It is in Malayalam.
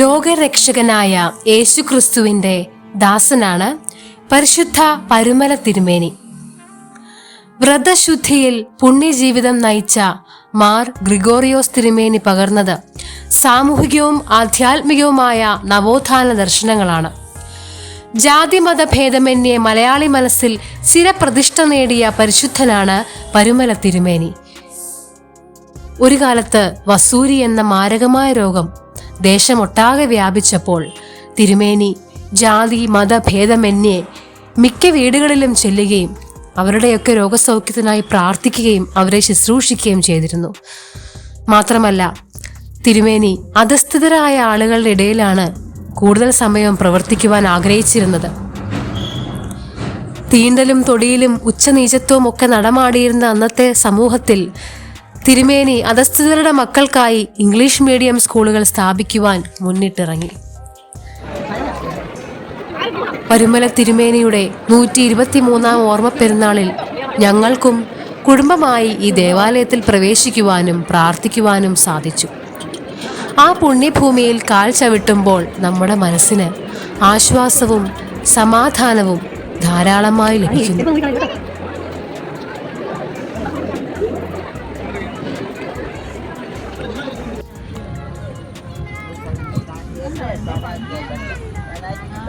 ലോകരക്ഷകനായ യേശുക്രിസ്തുവിന്റെ ദാസനാണ് പരിശുദ്ധ പരുമല തിരുമേനി. വ്രതശുദ്ധിയിൽ പുണ്യജീവിതം നയിച്ച മാർ ഗ്രിഗോറിയോസ് തിരുമേനി പകർന്നത് സാമൂഹികവും ആധ്യാത്മികവുമായ നവോത്ഥാന ദർശനങ്ങളാണ്. ജാതിമത ഭേദമന്യേ മലയാളി മനസ്സിൽ സ്ഥിരപ്രതിഷ്ഠ നേടിയ പരിശുദ്ധനാണ് പരുമല തിരുമേനി. ഒരു കാലത്ത് വസൂരി എന്ന മാരകമായ രോഗം ദേശമൊട്ടാകെ വ്യാപിച്ചപ്പോൾ തിരുമേനി ജാതി മതഭേദമന്യേ മിക്ക വീടുകളിലും ചെല്ലുകയും അവരുടെയൊക്കെ രോഗസൗഖ്യത്തിനായി പ്രാർത്ഥിക്കുകയും അവരെ ശുശ്രൂഷിക്കുകയും ചെയ്തിരുന്നു. മാത്രമല്ല തിരുമേനി അധസ്ഥിതരായ ആളുകളുടെ ഇടയിലാണ് കൂടുതൽ സമയം പ്രവർത്തിക്കുവാൻ ആഗ്രഹിച്ചിരുന്നത്. തീണ്ടലും തൊടിയിലും ഉച്ചനീചത്വവും ഒക്കെ നടമാടിയിരുന്ന അന്നത്തെ സമൂഹത്തിൽ തിരുമേനി അധസ്ഥിതരുടെ മക്കൾക്കായി ഇംഗ്ലീഷ് മീഡിയം സ്കൂളുകൾ സ്ഥാപിക്കുവാൻ മുന്നിട്ടിറങ്ങി. പരുമല തിരുമേനിയുടെ നൂറ്റി ഇരുപത്തിമൂന്നാം ഓർമ്മ പെരുന്നാളിൽ ഞങ്ങൾക്കും കുടുംബമായി ഈ ദേവാലയത്തിൽ പ്രവേശിക്കുവാനും പ്രാർത്ഥിക്കുവാനും സാധിച്ചു. ആ പുണ്യഭൂമിയിൽ കാൽ ചവിട്ടുമ്പോൾ നമ്മുടെ മനസ്സിന് ആശ്വാസവും സമാധാനവും ധാരാളമായി ലഭിക്കുന്നു. 这儿是饭店来来